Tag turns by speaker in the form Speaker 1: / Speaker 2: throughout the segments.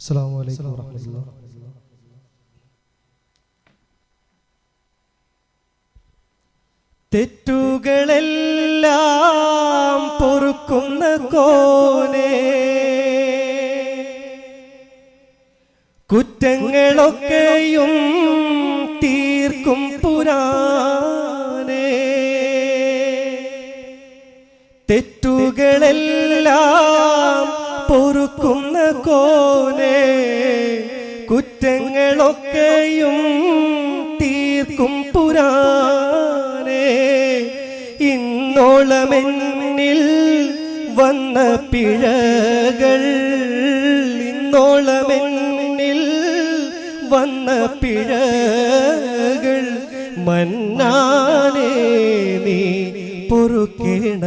Speaker 1: അസ്സാം വലൈക്കും വാഹമത്തുള്ള തെറ്റുകളെല്ലാം പൊറുക്കുന്ന കോനെ കുറ്റങ്ങളൊക്കെയും തീർക്കും പുരാനേ. തെറ്റുകളെല്ലാം പൊറുക്കുന്ന കോനെ കുറ്റങ്ങളൊക്കെയും തീർക്കും പുരാനേ ഇന്നോളമെന്നിൽ വന്ന പിഴകൾ ഇന്നോളമെന്നിൽ വന്ന പിഴകൾ മന്നാനേ നീ പൊറുക്കേണമെന്നിൽ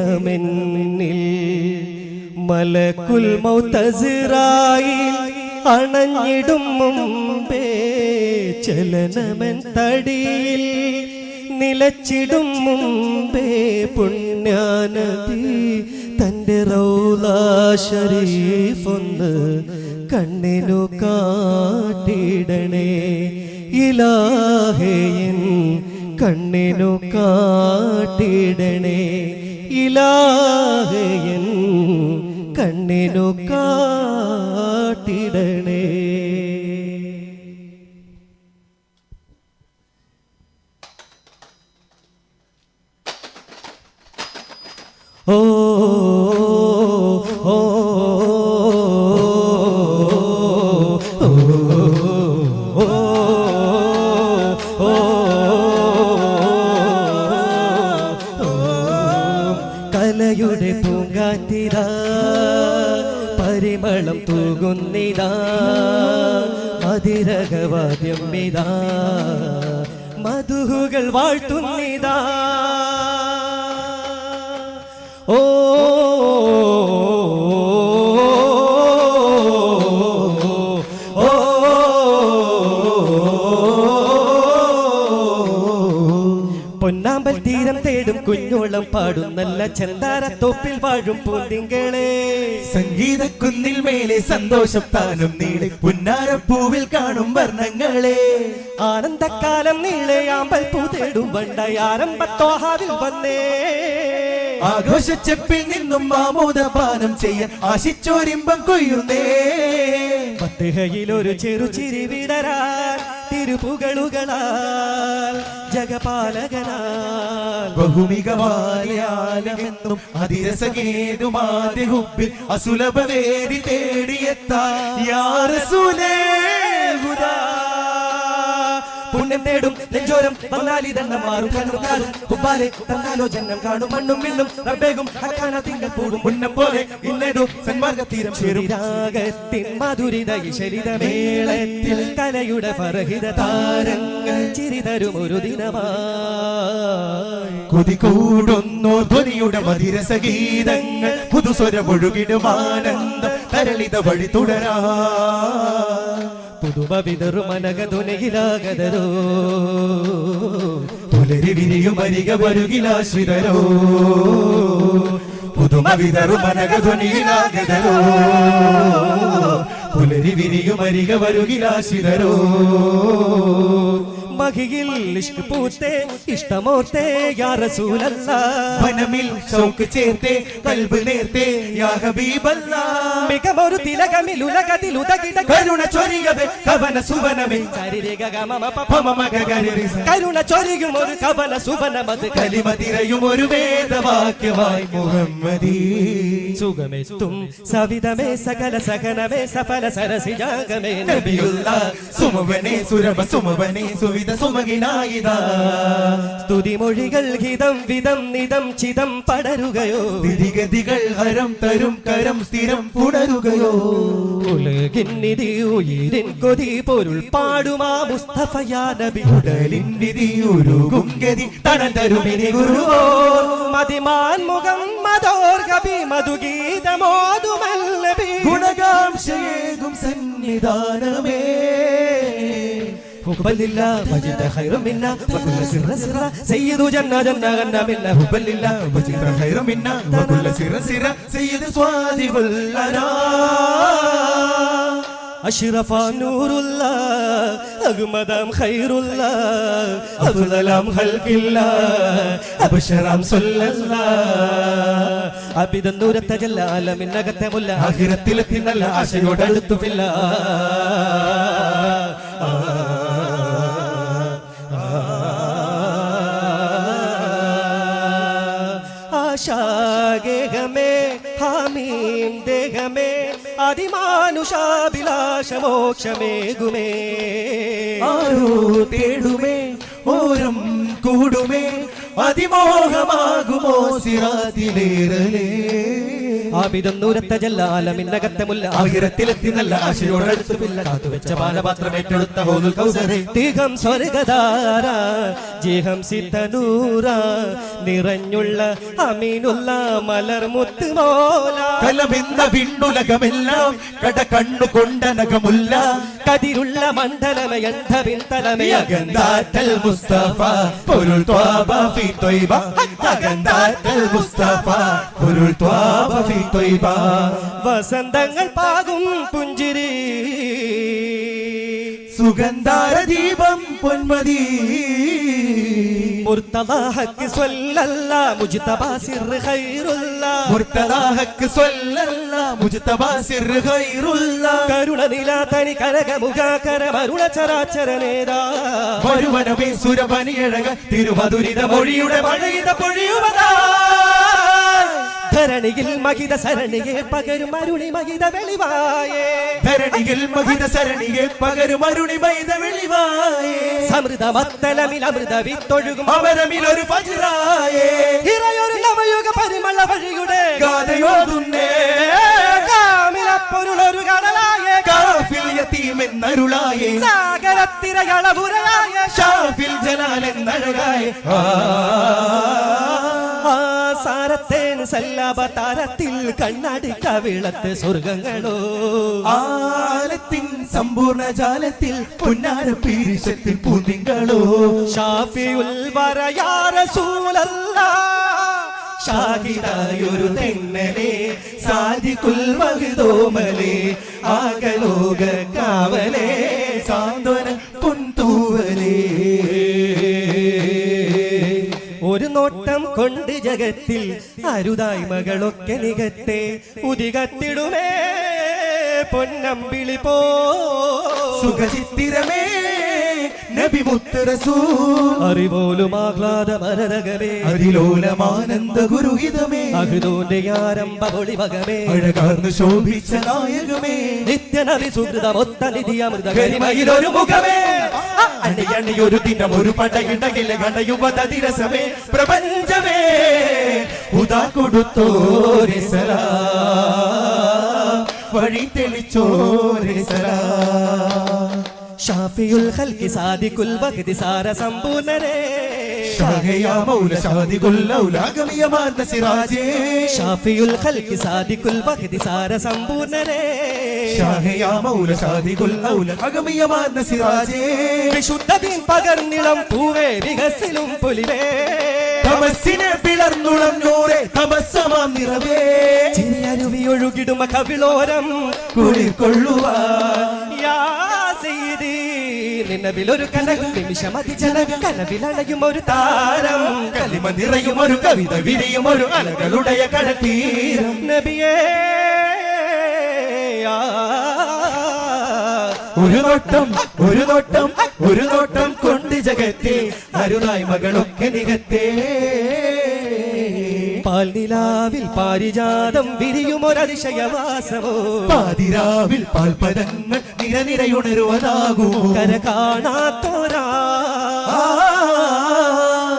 Speaker 1: മലക്കുൽ മൗതസിറായി അണഞ്ഞിടും മുമ്പേ ചലനമൻ തടിയിൽ നിലച്ചിടും മുമ്പേ പുണ്യാനതി തന്റെ റൗലാ ഷരീഫ് കണ്ണിനു കാട്ടിടണേ. ഇലാഹേയൻ കണ്ണിനു കാട്ടിടണേ. ഇലാഹയൻ കണ്ണിനു കാട്ടിടണേ ഓ ഓ. வாழ்த்துன்னிதா തീരം തേടും കുഞ്ഞോളം പാടും. നല്ല ചന്താരത്തോപ്പിൽ വാഴും പൂന്തിങ്കളെ.
Speaker 2: സംഗീത കുന്നിൽ മേലെ സന്തോഷം താനും നീളെ. പുന്നാരപ്പൂവിൽ കാണും വർണങ്ങളെ.
Speaker 1: ആനന്ദക്കാലം നീളെ ആമ്പൽ പൂ തേടും വണ്ടയാരംഭത്തോഹാവിൽ വന്നേ.
Speaker 2: ആഘോഷച്ചെപ്പിൽ നിന്നും മാമോദപാനം ചെയ്യാൻ ആശിച്ചോരിമ്പം കൊയ്യുന്നേ.
Speaker 1: പത്തുകയിൽ ചെറു ചിരി വിടരാൻ തിരുപുകളുകളാൽ ജഗപാലകനാൽ
Speaker 2: ബഹുമികവാലയാലമെന്നും അതിരസകേതുമാദ്യ ഹുബിൽ അസുലഭ വേദി തേടിയെത്താ യാറസൂലേ ഹുദാ
Speaker 1: പുണ്യം നേടും. നെഞ്ചോരം വന്നാലിതെണ്ണം മാറും. കണ്ണുകാരും കുപ്പാലെ തന്നാലോ ജന്മം കാണും. മണ്ണും മിണ്ണും റബ്ബേകും ഹക്കാന തിങ്കൾ കൂടും.
Speaker 2: മുന്നം പോലെ ഇന്നേതോ സന്മാർഗത്തീരം ചേരും.
Speaker 1: രാഗത്തിൻ മധുരിത ശരിതമേളത്തിൽ കലയുടെ ഫറഹിത താരങ്ങൾ ചിരിതരും ഒരു ദിനമായി.
Speaker 2: കൊതി കൂടുന്നു ധ്വനിയുടെ മതിരസഗീതങ്ങൾ പുതുസ്വരമൊഴുകിടും ഒഴുകിടുമാനന്ദം തരളിത വഴി തുടരാ.
Speaker 1: പുതുമ വിതറും മനകതുനയിലാകതരോ
Speaker 2: പുലരി വിരിയും അരിക വരുകിലാശ്രിതരോ പുതുമ വിതറും മനകധ്വനിയിലാകതരോ പുലരി വിരിയും അരിക വരുകിലാശ്രിതരോ
Speaker 1: മഹിയിൽ ഇഷ്ക് പൂത്തേ ഇഷ്ടമോർത്തേ യാ റസൂലല്ലാ.
Speaker 2: വനമിൽ ഷൗക്ക് ചേർത്തേ കൽബ് നേർത്തേ യാ ഹബീബല്ലാ.
Speaker 1: മികമൊരു തിലകമിൽ ഉലകത്തിൽ ഉതകിട
Speaker 2: കരുണ ചൊരിയവേ കവന സുവനമേ.
Speaker 1: ചരിരേഖ ഗമമ പപ
Speaker 2: പമമഗഗരിസ
Speaker 1: കരുണ ചൊരിയും ഒരു കവന സുവനമത്
Speaker 2: കലിമതിരയും ഒരു വേദവാക്യമായി മുഹമ്മദീ.
Speaker 1: സുഖമെത്തും സവിതമേ സകല സകനമേ സഫല സരസിജാഗമേ.
Speaker 2: നബിയുള്ള സുമവനെ സുരഭ സുമവനെ സുവിധ സുമകിനായിതാ.
Speaker 1: സ്തുതിമൊഴികൾ ഹിതം വിധം നിതം ചിതം പടരുകയോ.
Speaker 2: തിരിഗതികൾ ഹരം തരും കരം സ്ഥിരം പുണരുകയോ.
Speaker 1: ഉലകിന്നിതി ഉയിരിൻ കൊതി പൊരുൾ പാടുമാ മുസ്തഫയാ നബി.
Speaker 2: ഉടലിൻ വിധി ഉരുകും ഗതി തണൽ തരുമിനി ഗുരുവോ.
Speaker 1: മതിമാൻ മുഖം മതോർ കവി മധുഗീതമോതുമല്ലബി
Speaker 2: ഗുണകാംക്ഷയേകും സന്നിധാനമേ.
Speaker 1: ഹുബലില്ല വജിദ ഖൈറും മിന്ന വകുല്ല സിറ സിറ സയ്യിദു ജന്ന ജന്ന ഗന്ന മിന്ന
Speaker 2: ഹുബലില്ല വജിദ ഖൈറും മിന്ന വകുല്ല സിറ സിറ സയ്യിദ് സ്വാദിഖുൽ അനാ
Speaker 1: അഷ്റഫ നൂറുള്ള അഹ്മദാം ഖൈറുള്ള അഫ്ളലാം ഖൽഖില്ല അബ്ശറാം സല്ലല്ല. അബിദന്നൂരത്തെ ജല്ലാലമിന്നകത്തെ മുല്ല
Speaker 2: ആഹിരത്തിലെത്തി നല്ല ആശയോടടുത്തുമില്ല.
Speaker 1: ആശാഗേഹമേ അതിമാനുഷാഭിലാഷമോക്ഷമേകുമേ.
Speaker 2: ആരോ തേടുമേ ഓരം കൂടുമേ അതിമോഹമാകുമോ സിറാതിലേറലേ.
Speaker 1: ആബിദന്നൂരത്തെ ജല്ലാലമിന്നകത്തമുല്ല
Speaker 2: ആഹിരത്തിലെത്തി നല്ല ആശയോടടുത്തുമില്ല. കാത്തുവെച്ച പാനപാത്രം ഏറ്റെടുത്ത ഹോദുൽ കൗസറേ
Speaker 1: തികം സ്വർഗധാര. ജിഹം സിദ്ധനൂറ നിറഞ്ഞുള്ള അമീനുള്ള മലർമുത്ത് മോല.
Speaker 2: കലമെന്ന കട കണ്ണു കൊണ്ടനകമുല്ല.
Speaker 1: കതിരുള്ള മണ്ഡലമയന്ധ പിന്തലമയ
Speaker 2: അഗന്താറ്റൽ മുസ്തഫ പൊരുൾ ത്വാബ ഫി ത്വൈബ അഗന്താറ്റൽ മുസ്തഫ പൊരുൾ ത്വാബ ഫി ത്വൈബ
Speaker 1: വസന്തങ്ങൾ പാകും പുഞ്ചിരി.
Speaker 2: സുഗന്ധാര ദീപം പൊന്മതി.
Speaker 1: മുർത്തദാഹക്ക് സ്വല്ലല്ല മുജ്തബ സിർ ഖൈറുല്ല.
Speaker 2: മുർത്തദാഹക്ക് സ്വല്ലല്ല മുജ്തബ സിർ ഖൈറുല്ല.
Speaker 1: കരുണ നിലാതനി കനകമുഖ കരമരുള ചരാചര നേതാ.
Speaker 2: വരുവനവേ സുരപനിയഴക തിരുമധുരിത മൊഴിയുടെ മഴയിത പൊഴിയുവതാ
Speaker 1: ധരണിയിൽ മഹിത സരണിയെ പകരും അരുണി മഹിത വെളിവായേ.
Speaker 2: ധരണിയിൽ മഹിത സരണിയെ പകരും അരുണി മഹിത വെളിവായേ.
Speaker 1: സമൃദ്ധ മത്തലമിൽ അമൃത വിത്തൊഴുകും
Speaker 2: ഒരു ഫജ്റായേ.
Speaker 1: ഇറയൊരു നവയുഗ പരിമള വഴിയുടെ
Speaker 2: ഗാഥയോതുന്നേ
Speaker 1: കാമിലപ്പൊരുളൊരു കടലായേ.
Speaker 2: കാഫിൽ യതീമെന്നരുളായേ.
Speaker 1: സാഗരത്തിരകളപുരയായ
Speaker 2: ഷാഫിൽ ജലാലെന്നഴകായേ. ആ.
Speaker 1: സല്ലാപ താരത്തിൽ കണ്ണാടി കവിളത്ത് സ്വർഗങ്ങളോ.
Speaker 2: ആലത്തിൻ സമ്പൂർണ ജാലത്തിൽ പുന്നാര പീരിശത്തിൽ പൂന്തിങ്കളോ.
Speaker 1: ഷാഫിയുൽ വരയാ ഷാഹിതായൊരു
Speaker 2: ഷാഹിദായൊരു തെന്നലെ സാധിക്കുൽ വഹുതോമലെ ആകലോക കാവലേ സാന്ത്വന
Speaker 1: നോട്ടം കൊണ്ട് ജഗത്തിൽ അരുതായ്മകളൊക്കെ നികത്തെ ഉദികത്തിടുമേ പൊന്നമ്പിളി പോ.
Speaker 2: സുഖചിത്തിരമേ നബി മുത്ത് റസൂൽ
Speaker 1: അറിവോലും ആഹ്ലാദ മരരകമേ
Speaker 2: അതിലോലമാനന്ദ ഗുരുഹിതമേ
Speaker 1: അഹുദോന്റെ ആരംഭ ഒളിവകമേ
Speaker 2: അഴകാർന്ന് ശോഭിച്ച നായകമേ.
Speaker 1: നിത്യനവി സുഹൃതമൊത്ത നിധി
Speaker 2: മുഖമേ. അണി അണി ദിനം ഒരു പടയിടകിലെ കടയുവത ദിരസമേ പ്രപഞ്ചമേ. ഉദാ കൊടുത്തോരെ സലാ. വഴി തെളിച്ചോരെ സലാ.
Speaker 1: ഷാഫിയുൽ സാദിക്കുൽ സാര സമ്പൂർണരേ.
Speaker 2: ഷാഹയാ മൗല സിറാജേ.
Speaker 1: ഷാഫിയുൽ ഖൽഖി സാര സമ്പൂർണരേ.
Speaker 2: ഷാഹയാ മൗല സിറാജേ.
Speaker 1: വിശുദ്ധതീൻ പകർന്നിളം പൂവേ വികസിലും പുലിവേ.
Speaker 2: തമസ്സിനെ പിളർന്നുളം നൂറെ തമസ്സമാം നിറവേ.
Speaker 1: ചിരിയരുവി ഒഴുകിടുമ കവിളോരം കുളിർക്കൊള്ളുവാ നിന്നവിലൊരു കനകും നിമിഷമതി ജനക കനവിലണയും ഒരു താരം.
Speaker 2: കലിമ നിറയും ഒരു കവിത വിരിയും ഒരു അലകളുടെ കടത്തീരം
Speaker 1: നബിയേ
Speaker 2: ഒരു നോട്ടം ഒരു നോട്ടം ഒരു നോട്ടം കൊണ്ട് ജഗത്തെ അരുതായ്മകളൊക്കെ നികത്തേ.
Speaker 1: പാൽനിലാവിൽ പാരിജാതം വിരിയുമൊരതിശയവാസമോ?
Speaker 2: പാതിരാവിൽ പാൽപദങ്ങൾ നിരനിരയുണരുവതാകൂ
Speaker 1: കര കാണാത്തോരാ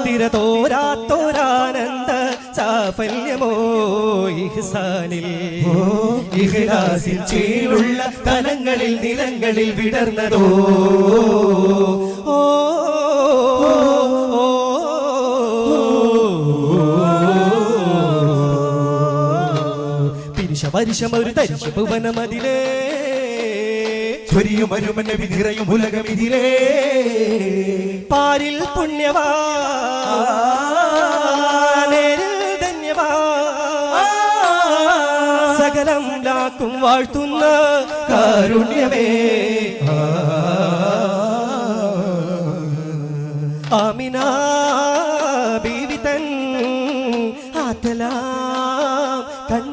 Speaker 1: തിരതോരാത്തോരാനന്ദ സാഫല്യമോ ഇഹ്സാനിൽ.
Speaker 2: ഇഹ്ലാസിൽ ചേലുള്ള തലങ്ങളിൽ നിലങ്ങളിൽ വിടർന്നതോ?
Speaker 1: പിരിശ പരിശം ഒരു തരിശ ഭുവനമതിലേ
Speaker 2: ചൊരിയും അരുമന വിധിറയും ഉലകമിതിലേ.
Speaker 1: പാരിൽ പുണ്യവാ. സകലം ലാക്കും വാഴ്ത്തുന്ന
Speaker 2: കാരുണ്യമേ.
Speaker 1: ആമിന ബീവി തൻ ആത്തലാം.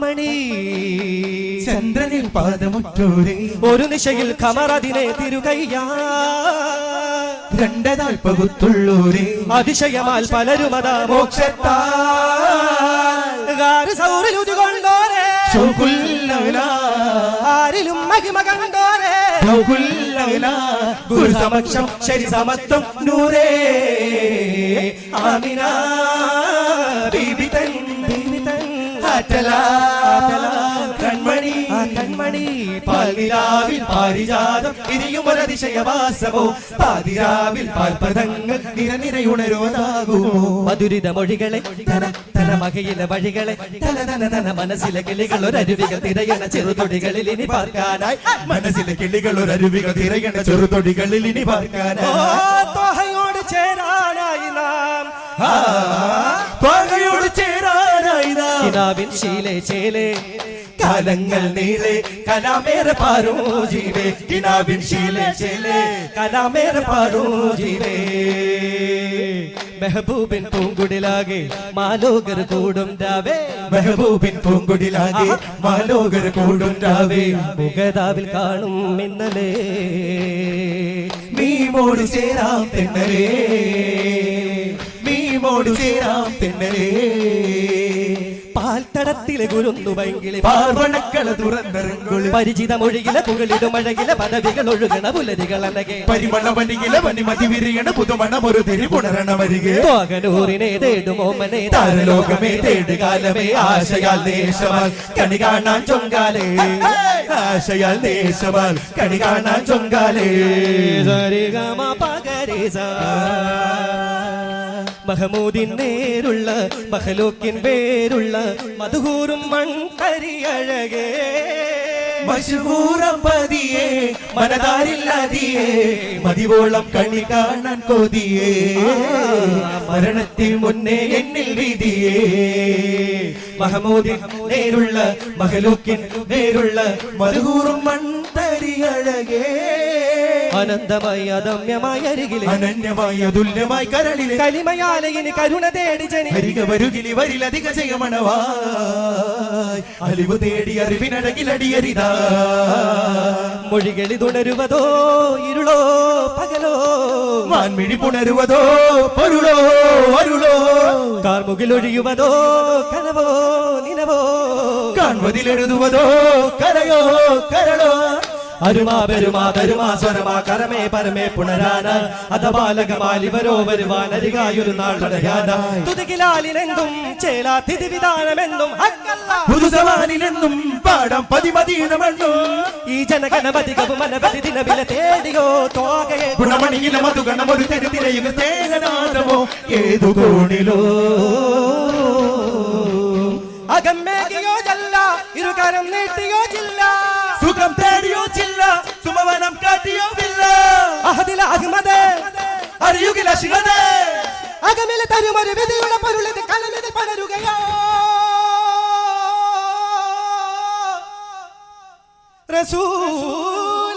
Speaker 1: കൺമണി
Speaker 2: ചന്ദ്രനിൽ പാദമുറ്റോരേ.
Speaker 1: ഒരു നിശയിൽ കമറതിനെ തിരുകയ്യാ.
Speaker 2: രണ്ടതാൽ പകുത്തുള്ളൂരേ.
Speaker 1: അതിശയമാൽ പലരുമതാ
Speaker 2: അതാ
Speaker 1: സൗറിലുതുകൊണ്ടോരെ
Speaker 2: ശൗകുല്ലൗലാ,
Speaker 1: ആരിലും മഹിമ കണ്ടോരെ. ഗുരു സമക്ഷം ശരി സമത്വം നൂറേ. ആമിന. ബീബി തൻ
Speaker 2: കൺമണി
Speaker 1: കൺമണി.
Speaker 2: പാൽനിലാവിൽ പാരിജാതം ഇനിയും ഒരതിശയവാസമോ? പാതിരാവിൽ പാൽപദങ്ങൾ നിരനിരയുണരുവതാകുമോ
Speaker 1: മധുരിത മൊഴികളെ ധന ധന മകയിലെ വഴികളെ തല തന തന മനസ്സിലെ കിളികൾ ഒരരുവികൾ തിരയണ ചെറുതൊടികളിൽ ഇനി പാർക്കാനായി.
Speaker 2: മനസ്സിലെ കിളികൾ ഒരരുവികൾ തിരയണ ചെറുതൊടികളിൽ ഇനി
Speaker 1: ഓ,
Speaker 2: പാർക്കാനാ
Speaker 1: ത്വഹയോട് ചേരാനായി നാം.
Speaker 2: പകയോട് ചേരാനായി
Speaker 1: ശീലേ ചേലേ.
Speaker 2: കാലങ്ങൾ നീളെ കലാമേറെ പാരോ ജീവേ. കിനാവിൻ ശീലെ ചേലേ
Speaker 1: കലാമേറെ പാരോ ജീവേ. മെഹബൂബിൻ പൂങ്കുടിലാകെ മാലോകർ കൂടും രാവേ.
Speaker 2: മെഹബൂബിൻ പൂങ്കുടിലാകെ മാലോകർ കൂടും രാവേ.
Speaker 1: മുഖതാവിൽ കാണും ഇന്നലെ.
Speaker 2: മീമോട് ചേരാം തെന്നരേ മീമോട് ചേരാം തെന്നരേ പാർവണക്കള തുറന്നിറങ്ങുള്ളു
Speaker 1: പരിചിത മൊഴിയിലെ പുകളിടും അഴകിലെ പദവികൾ ഒഴുകണ പുലരികൾ അനകെ.
Speaker 2: പരിമള വനികില വനിമതി വിരിയണ പുതുമണം ഒരു തിരിപുണരണ വരികെ
Speaker 1: തോകനൂറിനെ തേടുമോമനെ
Speaker 2: താരലോകമേ തേടുകാലമേ. ആശയാൽ ദേശമാൽ കണി കാണാൻ ചൊങ്കാലേ. ആശയാൽ ദേശമാൽ കണി കാണാൻ ചൊങ്കാലേ.
Speaker 1: സരിഗമ. മഹമൂദിൻ നേരുള്ള മഹലൂക്കിൻ പേരുള്ള മധുഹൂറും മൺകരിയഴകേ
Speaker 2: മശുഹൂറപ്പതിയേ പതിയേ മനതാരില്ലാതിയേ മതിവോളം കണി കാണാൻ കൊതിയേ. മരണത്തിൽ മുന്നേ എന്നിൽ വിധിയേ മഹമൂദിൻ നേരുള്ള മഹലൂക്കിൻ നേരുള്ള മധുകൂറും മൺതരിയഴകേ
Speaker 1: അനന്തമായി അദമ്യമായി അരികിൽ
Speaker 2: അനന്യമായി അതുല്യമായി കരളിൽ
Speaker 1: കലിമയാലയിന് കരുണ തേടി ജനി
Speaker 2: അരിക വരുകിലി വരിലധിക ചെയ്യമണവായ് അലിവ് തേടി അറിവിനടകിലടിയരിതാ
Speaker 1: മൊഴികളി തുണരുവതോ ഇരുളോ പകലോ?
Speaker 2: വാൻമിഴി പുണരുവതോ പൊരുളോ അരുളോ?
Speaker 1: കാർമുകിലൊഴിയുവതോ കനവോ നിലവോ?
Speaker 2: കാൺവതിലെഴുതുവതോ കരയോ കരളോ?
Speaker 1: അരുമാ പെരുമാ തരുമാ സ്വരമാ കരമേ പരമേ പുണരാന അധബാലകമാലിവരോ വരുവാൻ അരികായൊരു നാൾ തടയാന തുതികിലാലിനെന്തും ചേലാ ഹക്കല്ല.
Speaker 2: പുതുസവാനിലെന്നും പാടാം പതിമതീനമെന്നും
Speaker 1: ഈ ജനഗണപതികവും അനവധി ദിനവില തേടിയോ തോകയെ
Speaker 2: ഗുണമണിയില ഏതു കോണിലോ?
Speaker 1: അകമ്മേകിയോ ജല്ല ഇരുകരം നീട്ടിയോ ചില്ല
Speaker 2: സുഖം തേടിയോ ചില്ല സുമവനം കാട്ടിയോ വില്ല.
Speaker 1: അഹദില അഹ്മദേ
Speaker 2: അറിയുകില്ല ശിവനേ
Speaker 1: അകമിലെ തരുമൊരു വിധിയുടെ പൊരുളിത് കലമിത് പടരുകയോ? റസൂൽ.